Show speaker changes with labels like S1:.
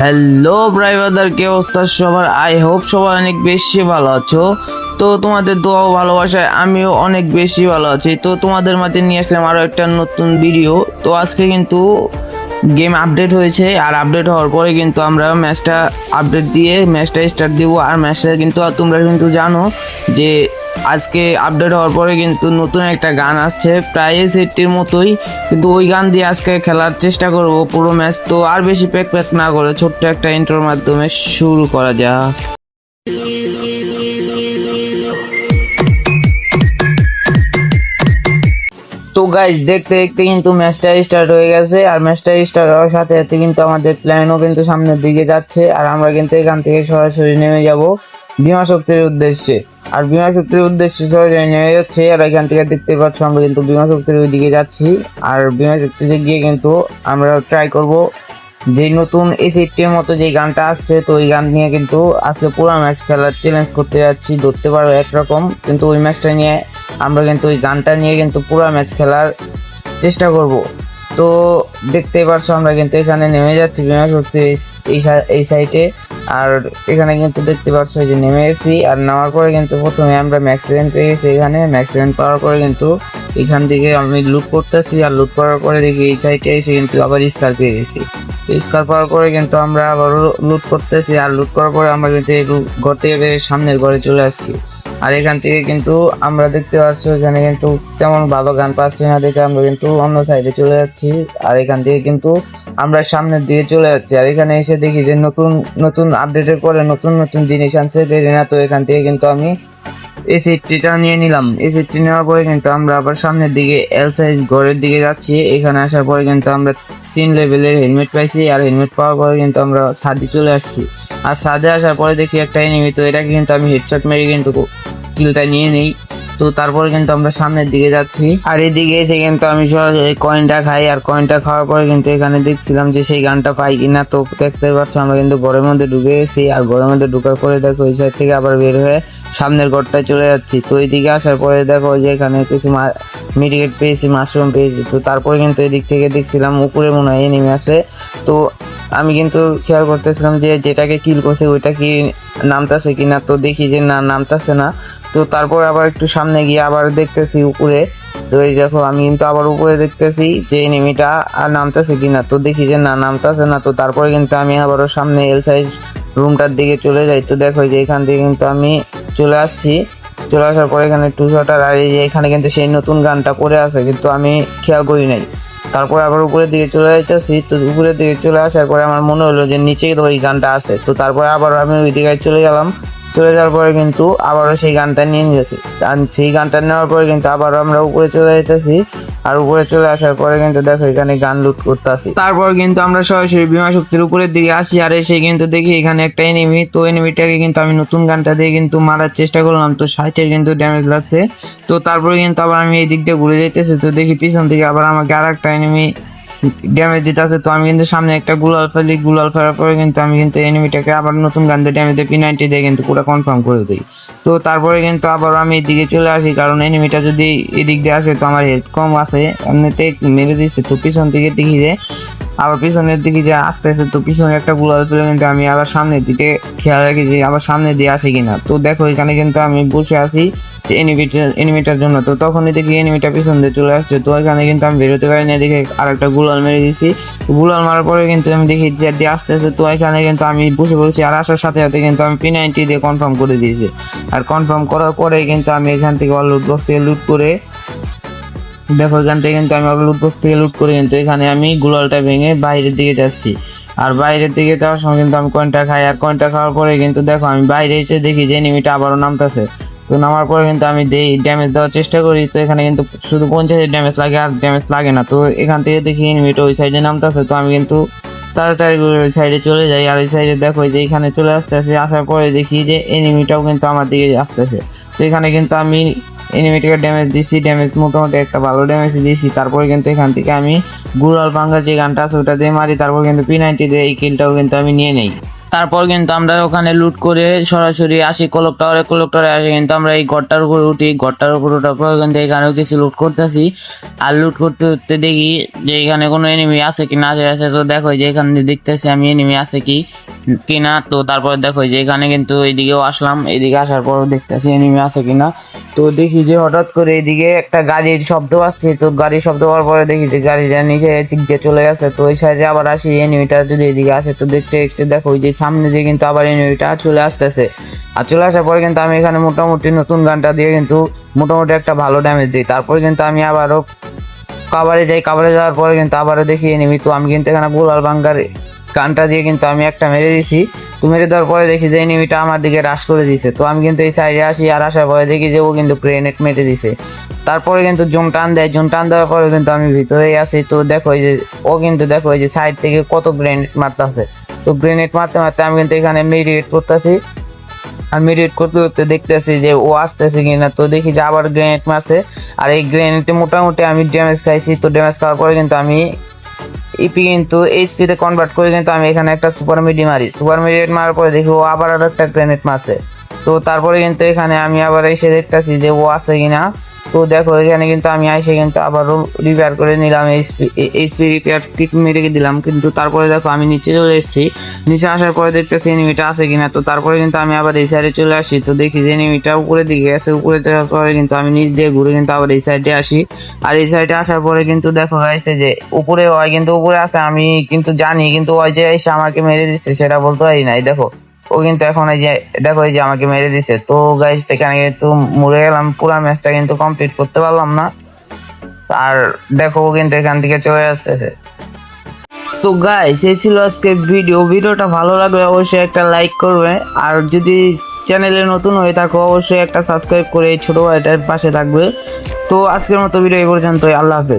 S1: Hello ব্রাইভারদার কি অবস্থা সবার? আই হোপ সবাই অনেক বেশি ভালো আছো। তো তোমাদের দোয়া ও ভালোবাসায় আমিও অনেক বেশি ভালো আছি। তো তোমাদের মাঝে নিয়ে আসলাম আরও একটা নতুন ভিডিও তো আজকে কিন্তু গেম আপডেট হয়েছে আর আপডেট হওয়ার পরে কিন্তু আমরা ম্যাচটা আপডেট দিয়ে ম্যাচটা স্টার্ট দিব। আর ম্যাচটা কিন্তু তোমরা কিন্তু জানো যে আজকে আপডেট হওয়ার পরে কিন্তু নতুন একটা গান আসছে, প্রায় সেটটির মতোই। কিন্তু ওই গান দিয়ে আজকে খেলার চেষ্টা করব পুরো ম্যাচ। তো আর বেশি প্যাক প্যাক না করে ছোট্ট একটা ইন্টোর মাধ্যমে শুরু করা যাক। তো গাইজ দেখতে দেখতে কিন্তু ম্যাচটা স্টার্ট হয়ে গেছে। আর ম্যাচটা স্টার্ট হওয়ার সাথে সাথে কিন্তু আমাদের প্ল্যানও কিন্তু সামনের দিকে যাচ্ছে। আর আমরা কিন্তু এখান থেকে সরাসরি নেমে যাব। বিমা শক্তির উদ্দেশ্যে। আর বিমা শক্তির উদ্দেশ্যে সরাসরি নেমে যাচ্ছে, আর এখান থেকে দেখতে পাচ্ছ আমরা কিন্তু বিমা শক্তির ওই দিকে যাচ্ছি। আর বিমা শক্তিতে গিয়ে কিন্তু আমরা ট্রাই করব যে নতুন এই সেটটির মতো যে গানটা আসছে, তো ওই গান নিয়ে কিন্তু আজকে পুরো ম্যাচ খেলার চ্যালেঞ্জ করতে যাচ্ছি। ধরতে পারো একরকম, কিন্তু ওই ম্যাচটা নিয়ে আমরা কিন্তু ওই গানটা নিয়ে কিন্তু পুরো ম্যাচ খেলার চেষ্টা করব। তো দেখতেই পারছ, আমরা কিন্তু এখানে নেমে যাচ্ছি বিমা শক্তি এই সা- এই সাইটে আর এখানে কিন্তু দেখতে পাচ্ছ যে নেমে গেছি আর নামার পরে কিন্তু প্রথমে আমরা ম্যাক্সিডেন্ট পেয়ে গেছি এখানে। ম্যাক্সিডেন্ট পাওয়ার পরে কিন্তু এখান থেকে আমি লুট করতেছি, আর লুট করার পরে দেখি এই সাইডে এসে কিন্তু আবার স্কার পেয়ে গেছি। স্কার পাওয়ার পরে কিন্তু আমরা আবারও লুট করতেছি, আর লুট করার পরে আমরা কিন্তু ঘর থেকে বেরিয়ে সামনের ঘরে চলে আসছি। আর এখান থেকে কিন্তু আমরা দেখতে পাচ্ছি এখানে কিন্তু তেমন ভালো গান পাচ্ছি না দেখে আমরা কিন্তু অন্য সাইডে চলে যাচ্ছি। আর এখান থেকে কিন্তু আমরা সামনের দিকে চলে যাচ্ছি। আর এখানে এসে দেখি যে নতুন নতুন আপডেটের পরে নতুন নতুন জিনিস আনছে দেরি না, তো এখান থেকে কিন্তু আমি এই সিটটিটা নিয়ে নিলাম। এই সিটটি নেওয়ার পরে কিন্তু আমরা আবার সামনের দিকে এল সাইজ ঘরের দিকে যাচ্ছি। এখানে আসার পরে কিন্তু আমরা তিন লেভেলের হেলমেট পাইছি আর হেলমেট পাওয়ার পরে কিন্তু আমরা ছাদে চলে আসছি। আর ছাদে আসার পরে দেখি একটা এনিমি তো এটাকে কিন্তু আমি হেডশট মেরে কিন্তু কিলটা নিয়ে নেই। তো তারপরে কিন্তু আমরা সামনের দিকে যাচ্ছি। আর এদিকে এসে কিন্তু আমি সরাসরি কয়েনটা খাই, আর কয়েনটা খাওয়ার পরে কিন্তু এখানে দেখছিলাম যে সেই গানটা পাই কিনা। তো দেখতে পাচ্ছ আমরা কিন্তু ঘরের মধ্যে ঢুকে গেছি, আর ঘরের মধ্যে ঢুকার পরে দেখো এই সাইড থেকে আবার বের হয়ে সামনের ঘরটায় চলে যাচ্ছি। তো এইদিকে আসার পরে দেখো যে এখানে কিছু মেডিকেট পেয়েছি মাশরুম পেয়েছি। তো তারপরে কিন্তু এদিক থেকে দেখছিলাম উপরে মনে হয় এনিমি আছে। তো আমি কিন্তু খেয়াল করতেছিলাম যে যেটাকে কিল করছে ওইটা কি নামতাছে কিনা। তো দেখি যে না, নামতাছে না। তো তারপর আবার একটু সামনে গিয়ে আবার দেখতেছি উপরে। তো এই দেখো, আমি কিন্তু আবার উপরে দেখতেছি যে এনিমিটা আর নামতেছে কিনা। তো দেখি যে না, নামতেছে না। তো তারপরে কিন্তু আমি আবারও সামনে এল সাইজ রুমটার দিকে চলে যাই। তো দেখো যে এখান থেকে কিন্তু আমি চলে আসছি। চলে আসার পরে এখানে টু শটার আর এই যে এখানে কিন্তু সেই নতুন গানটা পড়ে আছে, কিন্তু আমি খেয়াল করি নাই। তারপরে আবার উপরের দিকে চলে যাইতেছি। তো উপরের দিকে চলে আসার পরে আমার মনে হলো যে নিচে ওই গানটা আছে। তো তারপরে আবার আমি ওই দিকে চলে গেলাম। চলে যাওয়ার পরে কিন্তু আবারও সেই গানটা নিয়ে নিয়েছি আর সেই গানটা নেওয়ার পরে কিন্তু আবারও আমরা উপরে চলে যেতেছি আর উপরে চলে আসার পরে কিন্তু দেখো এখানে গান লুট করতেছি। তারপর কিন্তু আমরা সরাসরি বিমা শক্তির উপরের দিকে আসি আর এসে কিন্তু দেখি এখানে একটা এনিমি তো এনিমিটাকে কিন্তু আমি নতুন গানটা দিয়ে কিন্তু মারার চেষ্টা করলাম। তো সাইটের কিন্তু ড্যামেজ লাগছে। তো তারপরে কিন্তু আবার আমি এই দিক দিয়ে ঘুরে যাইতেছি। তো দেখি পিছন থেকে আবার আমাকে আর একটা এনিমি ড্যামেজ দিতেছে, তো আমি কিন্তু সামনে একটা গুলাল ফেলি, গুলাল ফেলার পরে কিন্তু আমি কিন্তু এনিমিটাকে আবার নতুন গান দিয়ে ড্যামেজ দিয়ে পি নাইনটি দিয়ে কিন্তু পুরো কনফার্ম করে দিই। তো তারপরে কিন্তু আবার আমি এদিকে চলে আসি, কারণ এনিমিটা যদি এদিক দিয়ে আসে তো আমার হেলথ কম আছে, এমনিতে মেরে দিচ্ছে তো পিছন থেকে দেখি যে, আবার পিছনের দিকে যে আসতে আসতে তো পিছনে একটা গুলাল ফেলে কিন্তু আমি আবার সামনের দিকে খেয়াল রাখি যে আবার সামনে দিয়ে আসে কিনা। তো দেখো, এখানে কিন্তু আমি বসে আছি। এনিমিটার এনিমিটার জন্য, তো তখনই দেখি এনিমিটা পিছন দিয়ে চলে আসছে। তো এখানে কিন্তু আমি বেরোতে পারি না দেখে আর একটা গুলাল মেরে দিয়েছি গুলাল মারার পরে কিন্তু আমি দেখি যে দিয়ে আসতে আসতে তো এখানে কিন্তু আমি বসে পড়েছি। আর আসার সাথে সাথে কিন্তু আমি পি নাইনটি দিয়ে কনফার্ম করে দিয়েছি। আর কনফার্ম করার পরে কিন্তু আমি এখান থেকে অল লুট বক্স থেকে লুট করে দেখো, এখান থেকে কিন্তু আমি লুট বক্স থেকে লুট করে কিন্তু এখানে আমি গুলালটা ভেঙে বাইরের দিকে যাচ্ছি। আর বাইরের দিকে যাওয়ার সময় কিন্তু আমি কয়েনটা খাই। আর কয়েনটা খাওয়ার পরে কিন্তু দেখো, আমি বাইরে এসে দেখি যে এনিমিটা আবারও নামতেছে। তো নামার পরে কিন্তু আমি দেই ড্যামেজ দেওয়ার চেষ্টা করি, তো এখানে কিন্তু শুধু পঞ্চাশের ড্যামেজ লাগে আর ড্যামেজ লাগে না। তো এখান থেকে দেখি এনিমিটা ওই সাইডে নামতেছে, তো আমি কিন্তু তাড়াতাড়ি ওই সাইডে চলে যাই। আর ওই সাইডে দেখো যে এখানে চলে আসতেছে, আসার পরে দেখি যে এনিমিটাও কিন্তু আমার দিকে আসতেছে। তো এখানে কিন্তু আমি এনিমিটাকে ড্যামেজ দিছি ড্যামেজ মোটামুটি একটা ভালো ড্যামেজ দিয়েছি তারপরে কিন্তু এখান থেকে আমি গুড়াল ভাঙ্গার যে গানটা আছে ওটা দিয়ে মারি, তারপর কিন্তু পি নাইনটি দিয়ে এই কিলটাও কিন্তু আমি নিয়ে নেই। তারপর কিন্তু আমরা ওখানে লুট করে সরাসরি আসি কলক টাওয়ারে কলক টাওয়ারে আসি কিন্তু আমরা এই ঘরটার উপরে উঠি, ঘরটার উপর ওঠার পর ওখান থেকে এখানেও কিছু লুট করতেছি। আর লুট করতে করতে দেখি যে এখানে কোনো এনিমি আছে কি না আছে তো দেখো যে এখানে দেখতেছি আমি এনিমি আছে কি। কিনা, তো তারপর দেখো যে এখানে কিন্তু এইদিকেও আসলাম, এইদিকে আসার পর দেখতেছি এনিমি আছে কিনা। তো দেখি যে হঠাৎ করে এইদিকে একটা গাড়ির শব্দ আসছে, তো গাড়ির শব্দ হওয়ার পরে দেখি যে গাড়িটা নিচে দিক দিয়ে চলে গেছে, তো ওই সাইডে আবার আসি এনিমিটা যদি এদিকে আসে, তো দেখতে দেখতে দেখো ওই যে সামনে দিয়ে কিন্তু আবার এনিমিটা চলে আসতেছে। আর চলে আসার পরে কিন্তু আমি এখানে মোটামুটি নতুন গানটা দিয়ে কিন্তু মোটামুটি একটা ভালো ড্যামেজ দিই। তারপর কিন্তু আমি আবারও কাবারে যাই কাবারে যাওয়ার পরে কিন্তু আবারও দেখি এনিমি তো আমি কিন্তু এখানে গোলাল বাঙ্গার গানটা দিয়ে কিন্তু আমি একটা মেরে দিছি। তো মেরে দেওয়ার পরে দেখি যে এনিমিটা আমার দিকে রাশ করে দিছে। তো আমি কিন্তু এই সাইডে আসি আর আসার পরে দেখি যে ও কিন্তু গ্রেনেড মেরে দিছে। তারপরে কিন্তু জুম টান দেয়। জুম টান দেওয়ার পরে কিন্তু আমি ভিতরেই আসি তো দেখো যে, ও কিন্তু দেখো যে সাইড থেকে কত গ্রেনেড মারতেছে। তো গ্রেনেড মারতে মারতে আমি কিন্তু এখানে মেডিকেট করতেছি। আর মেডিকেট করতে করতে দেখতেছি যে ও আসতেছে কিনা। তো দেখি যে আবার গ্রেনেড মারছে। আর এই গ্রেনেডে মোটামুটি আমি ড্যামেজ খাইছি। তো ড্যামেজ খাওয়ার পরে কিন্তু আমি ইপি কিন্তু এইচপিতে কনভার্ট করে কিন্তু আমি এখানে একটা সুপার মিডি মারি। সুপার মিডিয়েট মারার পরে দেখি ও আবার আরও একটা গ্রেনেড মারছে। তো তারপরে কিন্তু এখানে আমি আবার এসে দেখতেছি যে ও আছে কিনা। তো দেখো, এখানে কিন্তু আমি এসে কিন্তু আবারও রিপেয়ার করে নিলাম এইচপি রিপেয়ার কিট মেরে দিলাম। কিন্তু তারপরে দেখো, আমি নিচে চলে এসেছি। নিচে আসার পরে দেখতেছি এনিমিটা আছে কিনা। তো তারপরে কিন্তু আমি আবার এই সাইডে চলে আসি। তো দেখি যে এনিমিটা উপরের দিকে গেছে। উপরে যাওয়ার পরে কিন্তু আমি নিচ দিয়ে ঘুরে কিন্তু আবার এই সাইডে আসি। আর এই সাইডে আসার পরে কিন্তু দেখো গাইছে যে উপরে হয় কিন্তু উপরে আছে। আমি কিন্তু জানি, কিন্তু ওই যে এসে আমাকে মেরে দিচ্ছে, সেটা বলতে পারি নাই। দেখো ও কিন্তু এখন এই যে, দেখো এই যে আমাকে মেরে দিছে। তো গাইস এখানে কিন্তু মরে গেলাম, পুরা ম্যাচটা কিন্তু কমপ্লিট করতে পারলাম না। আর দেখো ও কিন্তু এখান থেকে চলে যাচ্ছে। তো গাইস এই ছিল আজকে ভিডিও ভিডিওটা ভালো লাগলে অবশ্যই একটা লাইক করবে। আর যদি চ্যানেলে নতুন হয়ে থাকো, অবশ্যই একটা সাবস্ক্রাইব করে ছোট ভাইটার পাশে থাকবে। তো আজকের মতো ভিডিও এই পর্যন্তই। আল্লাহ হাফেজ।